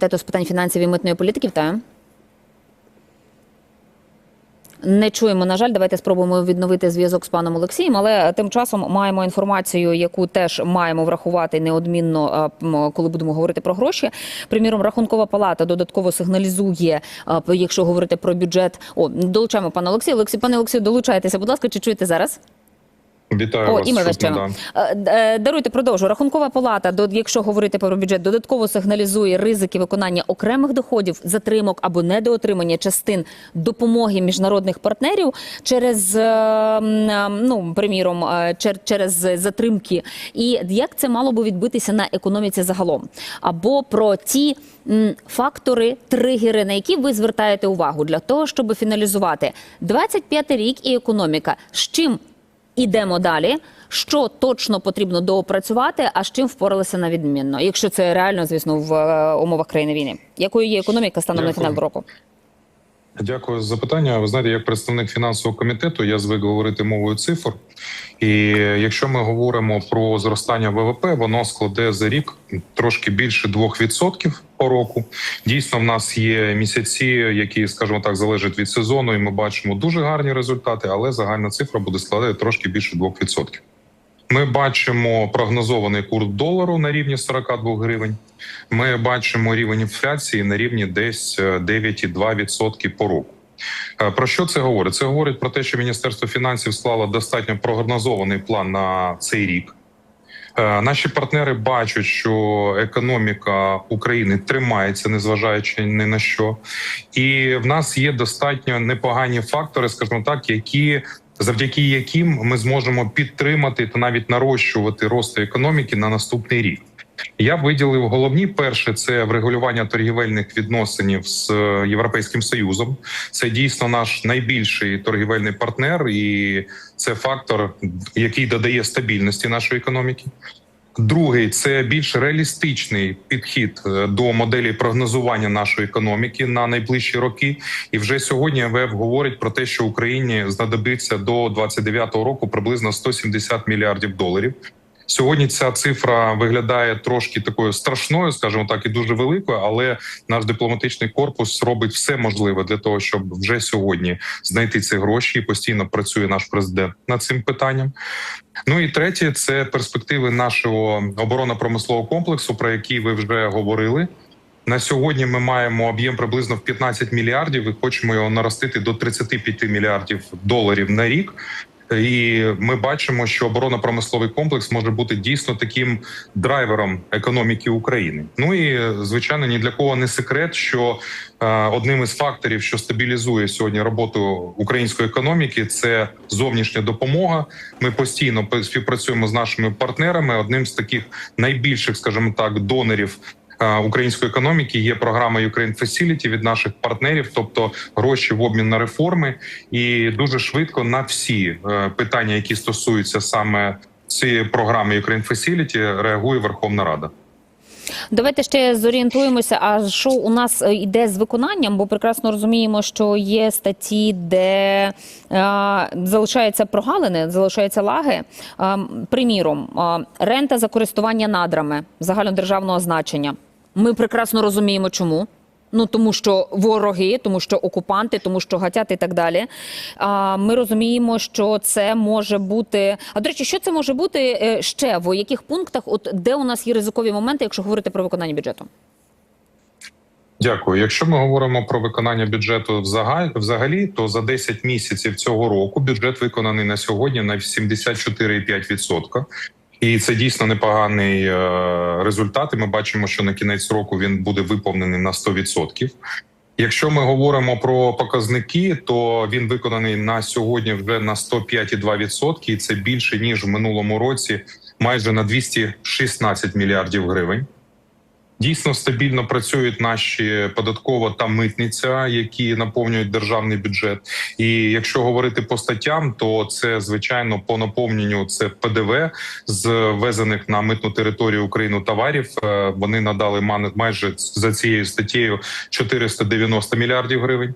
Комітету з питань фінансів і митної політики. Вітаю. Не чуємо, на жаль, давайте спробуємо відновити зв'язок з паном Олексієм. Але тим часом маємо інформацію, яку теж маємо врахувати неодмінно, коли будемо говорити про гроші. Приміром, рахункова палата додатково сигналізує, якщо говорити про бюджет. О, долучаємо пана Олексія. Олексій, пане Олексію, долучайтеся. Будь ласка, чи чуєте зараз? Вітаю О, вас. і ми вас да. Даруйте, продовжу. Рахункова палата, до- якщо говорити про бюджет, додатково сигналізує ризики виконання окремих доходів, затримок або недоотримання частин допомоги міжнародних партнерів через, е, е, ну, приміром, е, чер- через затримки. І як це мало би відбитися на економіці загалом? Або про ті фактори, тригери, на які ви звертаєте увагу для того, щоб фіналізувати 25 рік і економіка. З чим Ідемо далі. Що точно потрібно доопрацювати, а з чим впоралися на відмінно, якщо це реально, звісно, в е, умовах країни війни. Якою є економіка станом на фінал року? Дякую за запитання. Ви знаєте, як представник фінансового комітету, я звик говорити мовою цифр. І якщо ми говоримо про зростання ВВП, воно складе за рік трошки більше 2% по року. Дійсно, в нас є місяці, які, скажімо так, залежать від сезону, і ми бачимо дуже гарні результати, але загальна цифра буде складати трошки більше 2%. Ми бачимо прогнозований курс долару на рівні 42 гривень. Ми бачимо рівень інфляції на рівні десь е, 9,2% по року. Е, Про що це говорить? Це говорить про те, що Міністерство фінансів склало достатньо прогнозований план на цей рік. Е, Наші партнери бачать, що економіка України тримається, незважаючи ні на що, і в нас є достатньо непогані фактори, скажімо так, які завдяки яким ми зможемо підтримати та навіть нарощувати рост економіки на наступний рік. Я виділив головні перше це врегулювання торгівельних відносинів з е, Європейським Союзом. Це дійсно наш найбільший торгівельний партнер, і це фактор, який додає стабільності нашої економіки. Другий це більш реалістичний підхід е, до моделі прогнозування нашої економіки на найближчі роки. І вже сьогодні МВФ говорить про те, що Україні знадобиться до 29-го року приблизно 170 мільярдів доларів. Сьогодні ця цифра виглядає трошки такою страшною, скажімо так, і дуже великою, але наш дипломатичний корпус робить все можливе для того, щоб вже сьогодні знайти ці гроші. І постійно працює наш президент над цим питанням. Ну і третє це перспективи нашого оборонно-промислового комплексу, про який ви вже говорили. На сьогодні ми маємо об'єм приблизно в 15 мільярдів. і хочемо його наростити до 35 мільярдів доларів на рік. І ми бачимо, що оборонно-промисловий комплекс може бути дійсно таким драйвером економіки України. Ну і звичайно, ні для кого не секрет, що е, одним із факторів, що стабілізує сьогодні роботу української економіки, це зовнішня допомога. Ми постійно співпрацюємо з нашими партнерами. Одним з таких найбільших, скажімо так, донорів української економіки є програма Ukraine Facility від наших партнерів, тобто гроші в обмін на реформи, і дуже швидко на всі е, питання, які стосуються саме цієї програми Ukraine Facility, реагує Верховна Рада. Давайте ще зорієнтуємося. А що у нас е, йде з виконанням? Бо прекрасно розуміємо, що є статті, де е, залишаються прогалини, залишаються лаги. Е, приміром, е, рента за користування надрами загальнодержавного значення. Ми прекрасно розуміємо, чому. Ну тому що вороги, тому що окупанти, тому що гатять і так далі. А ми розуміємо, що це може бути. А до речі, що це може бути е, ще в яких пунктах? От де у нас є ризикові моменти, якщо говорити про виконання бюджету? Дякую. Якщо ми говоримо про виконання бюджету взага- взагалі, то за 10 місяців цього року бюджет виконаний на сьогодні на 74,5%. І це дійсно непоганий е, результат. І Ми бачимо, що на кінець року він буде виповнений на 100%. Якщо ми говоримо про показники, то він виконаний на сьогодні вже на 105,2%. І це більше ніж в минулому році, майже на 216 мільярдів гривень. Дійсно стабільно працюють наші податкова та митниця, які наповнюють державний бюджет. І якщо говорити по статтям, то це звичайно по наповненню це ПДВ з ввезених на митну територію України товарів. Е, Вони надали майже за цією статтєю 490 мільярдів гривень.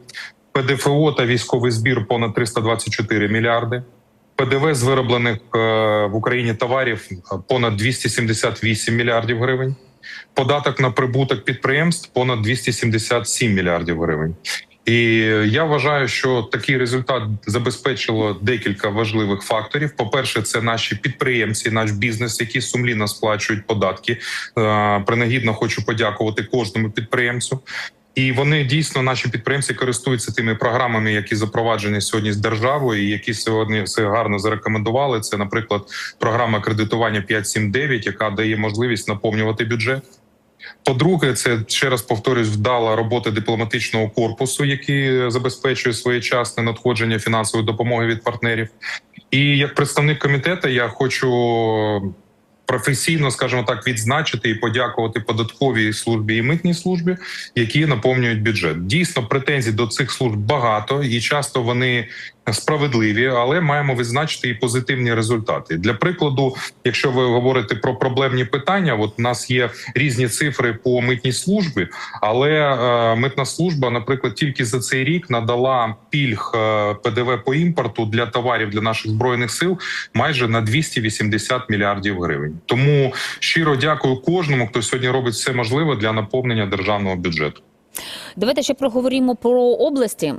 ПДФО та військовий збір понад 324 мільярди. ПДВ з вироблених е, в Україні товарів понад 278 мільярдів гривень. Податок на прибуток підприємств понад 277 мільярдів гривень. І я вважаю, що такий результат забезпечило декілька важливих факторів. По перше, це наші підприємці, наш бізнес, які сумлінно сплачують податки. Е, Принагідно хочу подякувати кожному підприємцю. І вони дійсно наші підприємці користуються тими програмами, які запроваджені сьогодні з державою, і які сьогодні все гарно зарекомендували. Це, наприклад, програма кредитування 579, яка дає можливість наповнювати бюджет. По-друге, це ще раз повторюсь, вдала робота дипломатичного корпусу, який забезпечує своєчасне надходження фінансової допомоги від партнерів. І як представник комітету, я хочу професійно, скажімо так, відзначити і подякувати податковій службі і митній службі, які наповнюють бюджет. Дійсно, претензій до цих служб багато і часто вони справедливі, але маємо відзначити і позитивні результати. Для прикладу, якщо ви говорите про проблемні питання, от у нас є різні цифри по митній службі, але е, митна служба, наприклад, тільки за цей рік надала пільг е, ПДВ по імпорту для товарів для наших збройних сил майже на 280 мільярдів гривень. Тому щиро дякую кожному, хто сьогодні робить все можливе для наповнення державного бюджету. Давайте ще проговоримо про області.